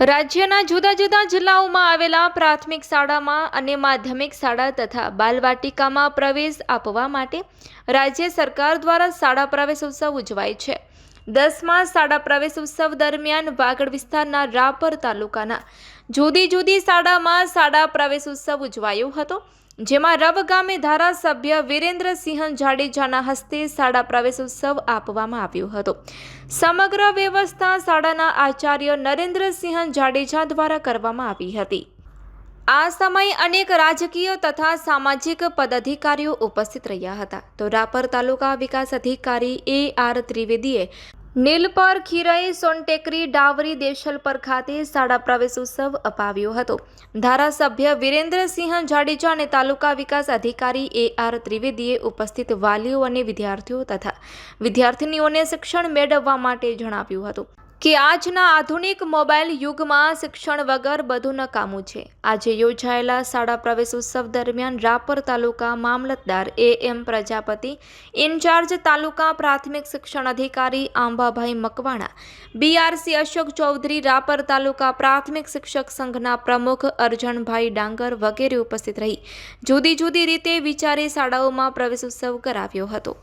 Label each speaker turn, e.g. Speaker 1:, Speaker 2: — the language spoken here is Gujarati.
Speaker 1: રાજ્યના જુદા જુદા જિલ્લાઓમાં આવેલા પ્રાથમિક શાળામાં અને માધ્યમિક શાળા તથા બાલવાટિકામાં પ્રવેશ આપવા માટે રાજ્ય સરકાર દ્વારા શાળા પ્રવેશ ઉત્સવ ઉજવાય છે. દસમા શાળા પ્રવેશ ઉત્સવ દરમિયાન વાગડ વિસ્તારના રાપર તાલુકાના જુદી જુદી શાળામાં શાળા પ્રવેશ ઉત્સવ ઉજવાયો હતો, જેમાં રવ ગામે ધારાસભ્ય વિરેન્દ્રસિંહ જાડેજાના હસ્તે શાળા પ્રવેશ ઉત્સવ આપવામાં આવ્યો હતો. સમગ્ર વ્યવસ્થા શાળાના આચાર્ય નરેન્દ્રસિંહ જાડેજા દ્વારા કરવામાં આવી હતી. આ સમયે અનેક રાજકીય તથા સામાજિક પદાધિકારીઓ ઉપસ્થિત રહ્યા હતા. તો રાપર તાલુકા વિકાસ અધિકારી એ આર ત્રિવેદીએ નીલપર ખીરાઈ સોનટેકરી ડાવરી દેશલપર ખાતે શાળા પ્રવેશ ઉત્સવ અપાવ્યો હતો. ધારાસભ્ય વિરેન્દ્રસિંહ જાડેજા અને તાલુકા વિકાસ અધિકારી એ આર ત્રિવેદીએ ઉપસ્થિત વાલીઓ અને વિદ્યાર્થીઓ તથા વિદ્યાર્થીનીઓને શિક્ષણ મેળવવા માટે જણાવ્યું હતું. કે આજના આધુનિક મોબાઈલ યુગમાં શિક્ષણ વગર બધું નકામું છે. આજે યોજાયેલા શાળા પ્રવેશ ઉત્સવ દરમિયાન રાપર તાલુકા મામલતદાર A M Prajapati, incharge taluka પ્રાથમિક શિક્ષણ અધિકારી આંબાભાઈ મકવાણા, બીઆરસી અશોક ચૌધરી, રાપર તાલુકા પ્રાથમિક શિક્ષક સંઘના પ્રમુખ અરજણભાઈ ડાંગર વગેરે ઉપસ્થિત રહી. જુદી જુદી રીતે વિચારી શાળાઓમાં પ્રવેશ ઉત્સવ કરાવ્યો હતો.